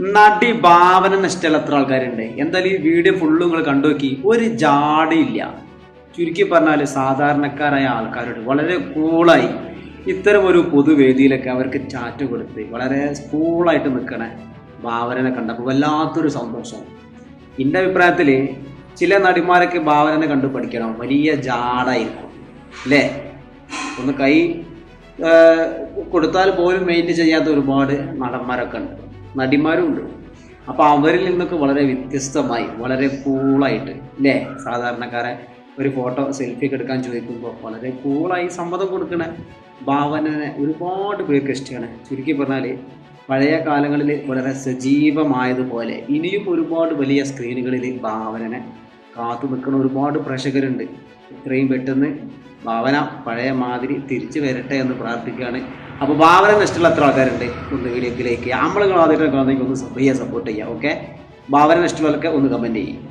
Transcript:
നടി ഭാവന ഇഷ്ടമുള്ള എത്ര ആൾക്കാരുണ്ട്. എന്തായാലും ഈ വീഡിയോ ഫുള്ള് നിങ്ങൾ കണ്ടു നോക്കി. ഒരു ജാടയില്ല. ചുരുക്കി പറഞ്ഞാൽ സാധാരണക്കാരായ ആൾക്കാരോട് വളരെ കൂളായി ഇത്തരം ഒരു പൊതുവേദിയിലൊക്കെ അവർക്ക് ചാറ്റ് കൊടുത്ത് വളരെ കൂളായിട്ട് നിൽക്കണ ഭാവനനെ കണ്ടപ്പോൾ വല്ലാത്തൊരു സന്തോഷം. എന്റെ അഭിപ്രായത്തിൽ ചില നടിമാരൊക്കെ ഭാവനനെ കണ്ടു പഠിക്കണം. വലിയ ജാടായിരിക്കും. അല്ലേ? ഒന്ന് കൈ കൊടുത്താൽ പോലും മെയിന്റ് ചെയ്യാത്ത ഒരുപാട് നടന്മാരൊക്കെ ഉണ്ട്. നടിമാരും ഉണ്ട് അപ്പോൾ അവരിൽ നിന്നൊക്കെ വളരെ വ്യത്യസ്തമായി വളരെ കൂളായിട്ട് അല്ലേ സാധാരണക്കാരെ ഒരു ഫോട്ടോ സെൽഫി ഒക്കെ എടുക്കാൻ ചോദിക്കുമ്പോൾ വളരെ കൂളായി സമ്മതം കൊടുക്കണ ഭാവനനെ ഒരുപാട് പേർക്ക് ഇഷ്ടമാണ് ചുരുക്കി പറഞ്ഞാൽ പഴയ കാലങ്ങളിൽ വളരെ സജീവമായതുപോലെ ഇനിയും ഒരുപാട് വലിയ സ്ക്രീനുകളിൽ ഭാവനനെ കാത്തു നിൽക്കുന്ന ഒരുപാട് പ്രേക്ഷകരുണ്ട്. ഇത്രയും പെട്ടെന്ന് ഭാവന പഴയ മാതിരി തിരിച്ചു വരട്ടെ എന്ന് പ്രാർത്ഥിക്കുകയാണ്. അപ്പോൾ ഭാവന നഷ്ടമുള്ള എത്ര ആൾക്കാരുണ്ട്? ഒന്ന് വീഡിയോക്കിലേക്ക് നമ്മൾ ആദ്യമായിട്ട് ഒന്ന് സപ്പോർട്ട് ചെയ്യാം ഓക്കെ ഭാവന നഷ്ടമുള്ളവർക്ക് ഒന്ന് കമന്റ് ചെയ്യും.